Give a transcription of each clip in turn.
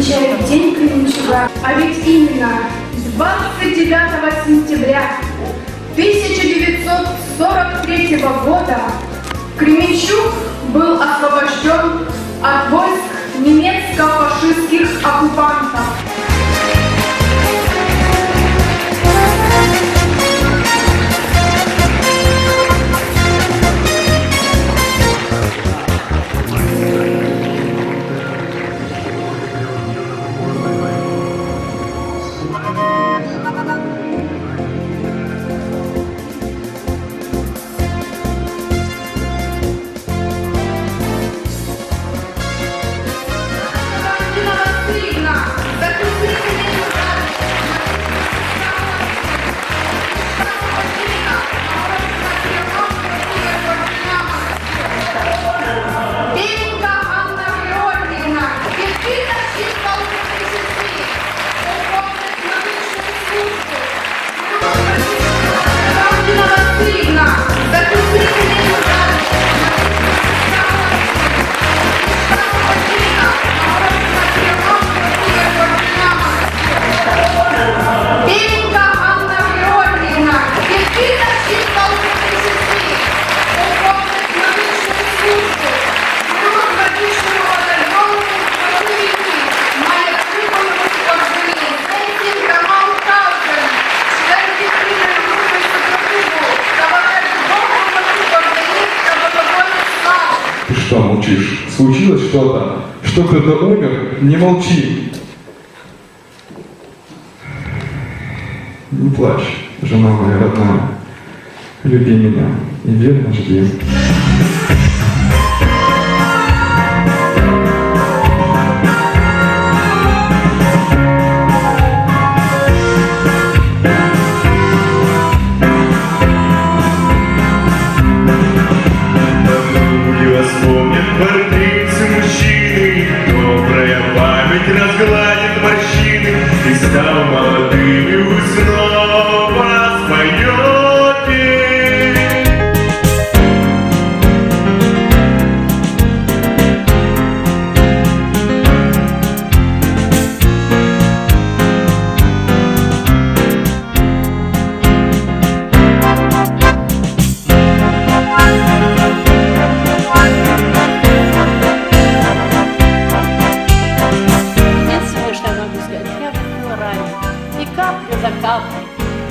отмечает День Кременчуга. А ведь именно 29 сентября 1943 года Кременчуг был освобожден от войск немецкого что молчишь? Случилось что-то? Что кто-то умер? Не молчи. Не плачь, жена моя родная. Люби меня и верно жди. Разгладит морщины, И стал молодым, и вы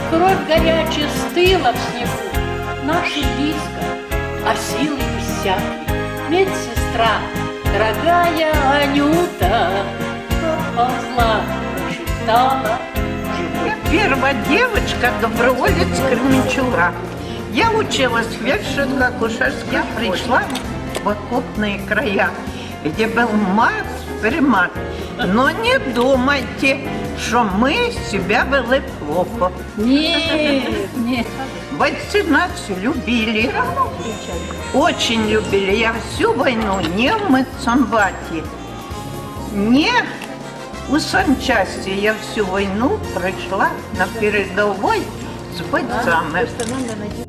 Кровь горячая стыла в снегу. Наши близко, а силы иссякли. Медсестра, дорогая Анюта, поползла, прошептала. Я первая девочка, доброволец Кременчуга. Я училась в фельдшерско-акушерстве, пришла в окопные края, где был мат-примат. Но не думайте, что мы себя вели плохо. Нет, нет. Бойцы нас любили. Очень любили. Я всю войну не в Мецамбате, не у санчасти. Я всю войну пройшла на передовой з бойцами.